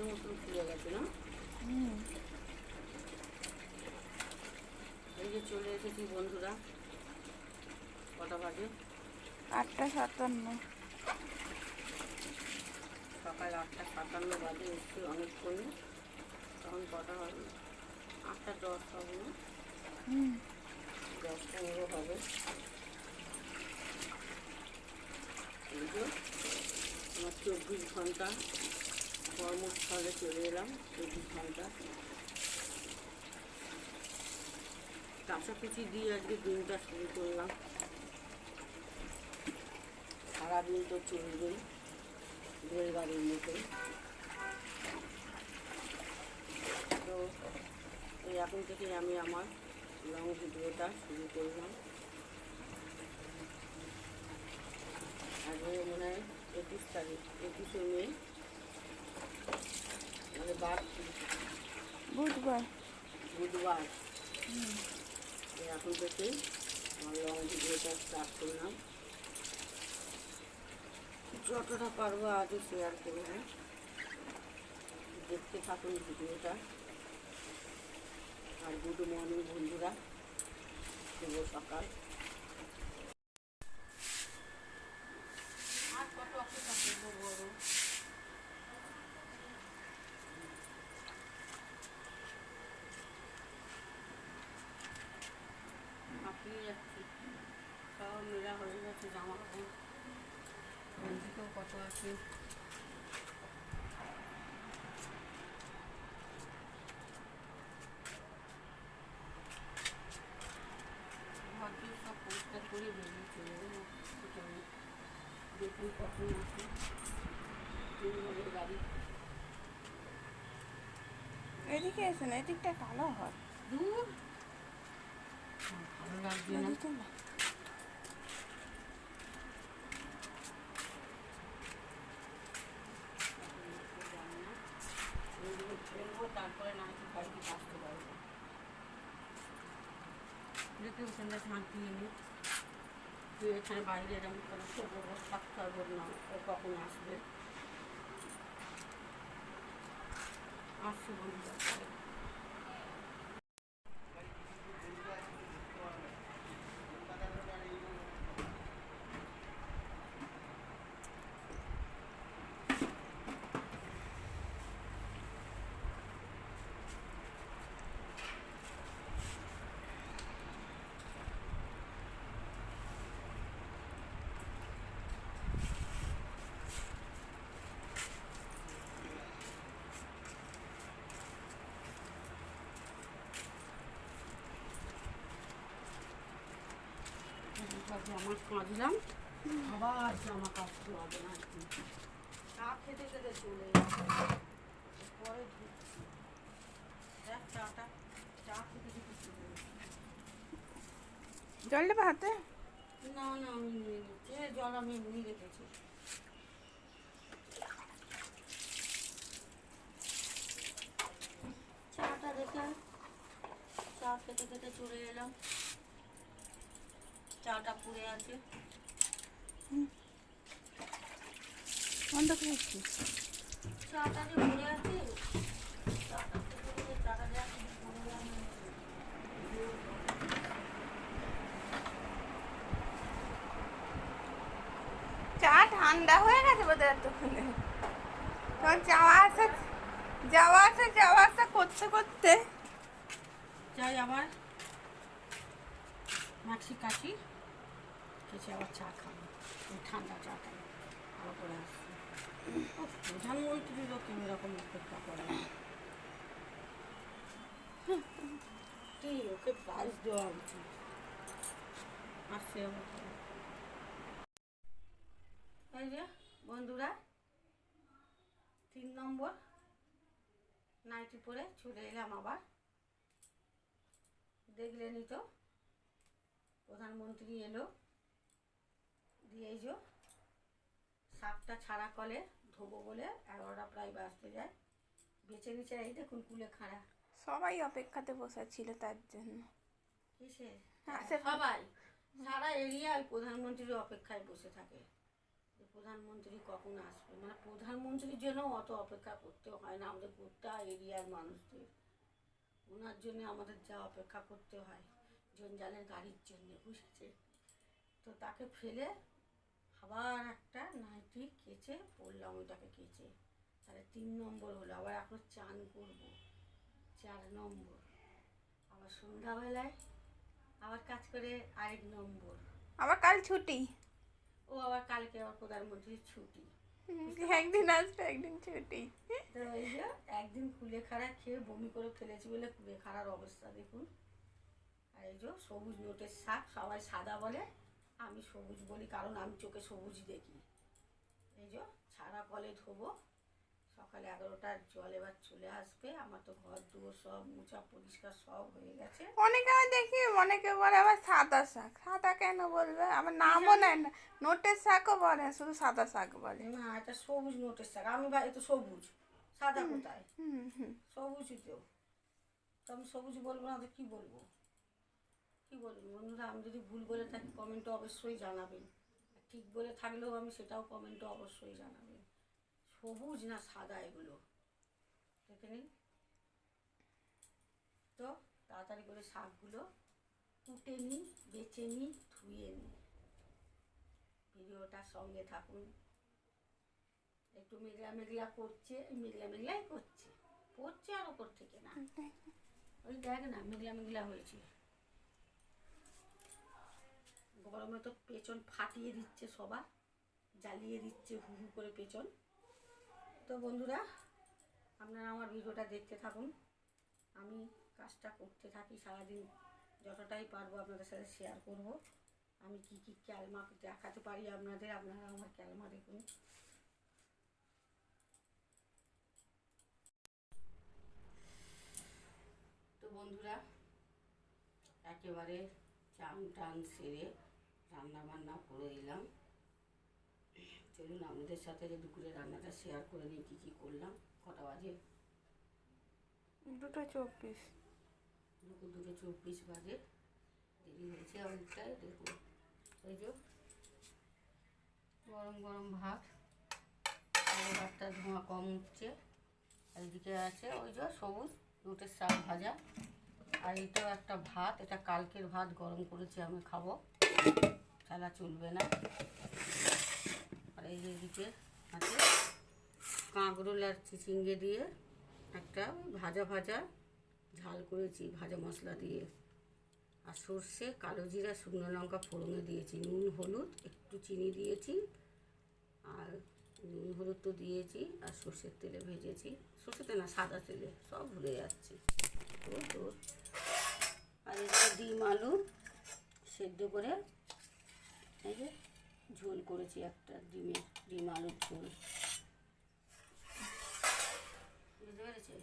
ব্লাউজের মতন খুলে গেছে না এই যে চলে এসেছি বন্ধুরা কটা বাজে আটটা সাতান্ন সকাল আটটা সাতান্ন বাজে এসছি অনেকক্ষণে তখন কটা হবে। আটটা দশ হবে। না দশ পনেরো হবে আমার চব্বিশ ঘণ্টা। কর্মস্থলে চলে এলাম চব্বিশ ঘণ্টা কাছাকাছি দিয়ে আজকে দিনটা শুরু করলাম। সারাদিন তো চলবেই, রেলগাড়ির মতো তো এখন থেকে আমি আমার লং ভিডিওটা শুরু করলাম। আজকে মনে হয় একুশ তারিখ, একুশে মে বুধবার। বুধবার। এখন থেকেই আমার লং ভিডিওটা করলাম। যতটা পারব আজও শেয়ার করব। দেখতে থাকুন ভিডিওটা। আর গুড মর্নিং বন্ধুরা। শুভ সকাল আর কত অপেক্ষা করব বলো? হাঁপিয়ে যাচ্ছি সব মেলা হয়ে গেছে জামা কাপড় এদিকেও কত আছে ঘর সব পরিষ্কার করে বেরিয়ে চলে যাব দেখুন কখন আছে গাড়ি এদিকে এসে না, এদিকটা কালো হয়। দূর? ভালো না তারপরে না বাড়িতে আসতে পারব দেখে ওখানে শান্তি নেই তুই এখানে বাইরে এরকম করে থাকতে না ও কখন আসবে আসছে বন্ধুরা সব জামা কাঁচলাম আবার জামা কাচতে হবে না। চা খেতে খেতে চলে পরে ঢুকছি। দেখ চাটা চা খেতে খেতে চলে জল দেবে হাতে? না না আমি নিয়ে নিচ্ছি। জল আমি এমনি রেখেছি। চাটা রেখে চা খেতে খেতে চলে এলাম। চাটা পুড়ে আছে। চাটা যে পুড়ে। চা ঠান্ডা হয়ে গেছে বোধ হয় এতক্ষণে। তখন যাওয়া আসা যাওয়া আসা যাওয়া আসা করতে করতে। যাই আবার মাছি কাশি। কেছে আবার চা খাব। ঠান্ডা চা খাব আবার করে আসছি। প্রধানমন্ত্রীরও কেউ এরকম অপেক্ষা করে। কি ওকে দেওয়া উচিত। এই যে, বন্ধুরা, তিন নম্বর। নাইটি পরে চলে এলাম আবার। দেখলেনই তো? প্রধানমন্ত্রী এলো। দিয়ে এই যে সাপটা ছাড়া কলে ধোবো বলে এগারোটা প্রায় বাজতে যায়। বেছে নিচে এই দেখুন কুলে খাড়া। সবাই অপেক্ষাতে বসে ছিল তার জন্য। কিসে? হ্যাঁ, সবাই। সারা এরিয়া ওই প্রধানমন্ত্রীর অপেক্ষায় বসে থাকে। যে প্রধানমন্ত্রী কখন আসবে? মানে প্রধানমন্ত্রীর জন্য অত অপেক্ষা করতে হয় না। আমাদের গোটা এরিয়ার মানুষদের। ওনার জন্য আমাদের যা অপেক্ষা করতে হয়। জঞ্জালের গাড়ির জন্য বুঝেছে তো তাকে ফেলে আবার একটা নাইটি কেচে পড়লাম ওইটাকে কেচে। তাহলে তিন নম্বর হলো আবার এখন চান করব। চার নম্বর। আবার সন্ধ্যাবেলায় আবার কাজ করে আরেক নম্বর। আবার কাল ছুটি? ও আবার কালকে আবার প্রধানমন্ত্রীর ছুটি। একদিন আসবে একদিন ছুটি। তো এই যে একদিন কুলেখাড়া খেয়ে বমি করে ফেলেছি বলে কুলেখাড়ার অবস্থা দেখুন। আর এই যে সবুজ নোটের শাক সবাই সাদা বলে। আমি সবুজ বলি কারণ আমি চোখে সবুজ দেখি। এই যে ছাড়া কলে ধোবো। সকালে এগারোটার জল এবার চলে আসবে। আমার তো ঘর দুয়ার সব মোছা পরিষ্কার সব হয়ে গেছে। অনেকে আমি দেখি অনেকে বলে আবার সাদা শাক। সাদা কেন বলবে? আমার নামও নেয় না। নোটের শাকও বলে শুধু সাদা শাক বলে। না এটা সবুজ নোটের শাক। আমি ভাই তো সবুজ। সাদা কোথায়? হুম হুম। সবুজই তো। তো আমি সবুজ বলব না তো কী বলব? কী বলব? বন্ধুরা, আমি যদি ভুল বলে থাকি কমেন্টে অবশ্যই জানাবেন। ঠিক বলে থাকলেও আমি সেটাও কমেন্টে অবশ্যই জানাবেন। সবুজ না সাদা এগুলো? দেখে নিন। তো, তাড়াতাড়ি করে শাকগুলো কুটে নিই বেছে নিই ধুয়ে নিই ভিডিওটার সঙ্গে থাকুন। একটু মেঘলা মেঘলা করছে মেঘলা মেঘলাই করছে। পড়ছে আর ওপর থেকে না। ওই দেখ না, মেঘলা মেঘলা হয়েছে। গরমে তো পেছন ফাটিয়ে দিচ্ছে সবার, জ্বালিয়ে দিচ্ছে হু হু করে পেছন। তো বন্ধুরা, আপনারা আমার ভিডিওটা দেখতে থাকুন। আমি কাজটা করতে থাকি সারাদিন, যতটাই পারব আপনাদের সাথে শেয়ার করব। আমি কি কি ক্যালমা দেখাতে পারি আপনাদের, আপনারা আমার ক্যালমা দেখুন। তো বন্ধুরা, একেবারে চান টান সেরে রান্না বান্না করে দিলাম চলুন আপনাদের সাথে যে দুপুরে রান্নাটা শেয়ার করে নিই কী কী করলাম কটা বাজে? দুটো চব্বিশ। দুপুর দুটো চব্বিশ বাজে। দেরি হয়েছে অনেকটাই দেখুন এই যে গরম গরম ভাত ভাতটা ধোঁয়া কম উঠছে। আর এদিকে আছে ওই যে সবুজ দুটের শাক ভাজা। আর এটাও একটা ভাত এটা কালকের ভাত গরম করেছি আমি খাব। ছাড়া চলবে না। আর এই যে এদিকে আছে কাঁকরোল আর চিচিঙ্গে দিয়ে একটা ভাজা ভাজা ঝাল করেছি, ভাজা মশলা দিয়ে। আর সর্ষে, কালো জিরা, শুকনো লঙ্কা ফোড়নে দিয়েছি, নুন, হলুদ, একটু চিনি দিয়েছি। আর নুন, হলুদ তো দিয়েছি, আর সর্ষের তেলে ভেজেছি। সর্ষেতে না, সাদা তেলে, সব ভুলে যাচ্ছি। তো। আর এটা ডিম, আলু সেদ্ধ করে এই যে ঝোল করেছি একটা ডিমের ডিম আলুর ঝোল। বুঝতে পেরেছেন?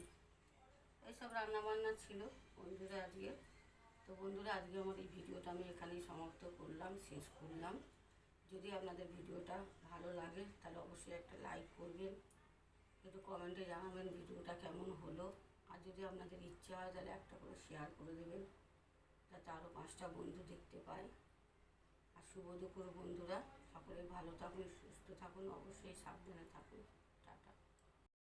এইসব রান্নাবান্না ছিল বন্ধুরা আজকে। তো বন্ধুরা, আজকে আমার এই ভিডিওটা আমি এখানেই সমাপ্ত করলাম, শেষ করলাম। যদি আপনাদের ভিডিওটা ভালো লাগে, তাহলে অবশ্যই একটা লাইক করবেন, একটু কমেন্টে জানাবেন ভিডিওটা কেমন হলো। আর যদি আপনাদের ইচ্ছা হয়, তাহলে একটা করে শেয়ার করে দেবেন। যাতে আরও পাঁচটা বন্ধু দেখতে পায় আর শুভ দুপুর বন্ধুরা সকলে ভালো থাকুন, সুস্থ থাকুন, অবশ্যই সাবধানে থাকুন।